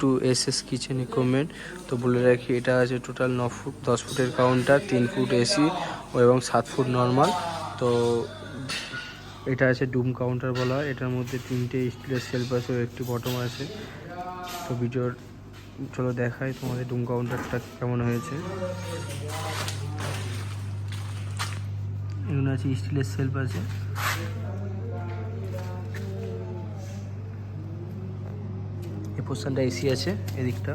Two S S kitchen equipment তো বলে রাখি, এটা আছে টোটাল ন ফুট, দশ ফুটের কাউন্টার তিন ফুট এসি এবং সাত ফুট নর্মাল তো এটা আছে ডুম কাউন্টার বলা হয়, এটার মধ্যে তিনটে স্টিলের সেলফ আছে ও একটি বটম আছে। তো ভিডিওর চলো দেখাই তোমাদের ডুম কাউন্টারটা কেমন হয়েছে। এগুলো আছে স্টিলের সেলফ আছে। এই পোর্শনটা এসি আছে এদিকটা।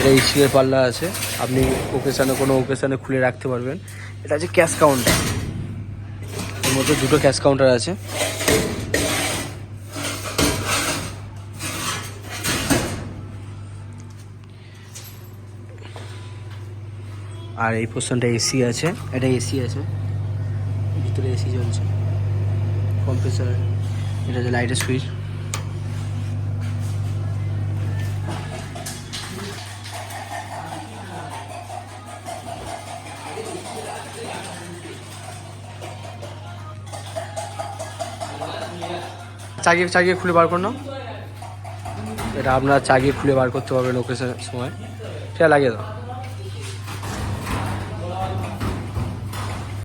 এটা স্টিলের পাল্লা আছে। আপনি ওকেশানে কোনো ওকেশানে খুলে রাখতে পারবেন। এটা আছে ক্যাশ কাউন্টার এর মধ্যে দুটো ক্যাশ কাউন্টার আছে। আর এই পোর্শনটা এসি আছে। এটা এসি আছে। ভিতরে এসি চলছে কম্প্রেসার এটা হচ্ছে লাইটের সুইচ চাগিয়ে চাগিয়ে খুলে বার করো না। এটা আপনারা চাগিয়ে খুলে বার করতে পারবেন ওকেশনের সময়। সেটা লাগিয়ে দাও।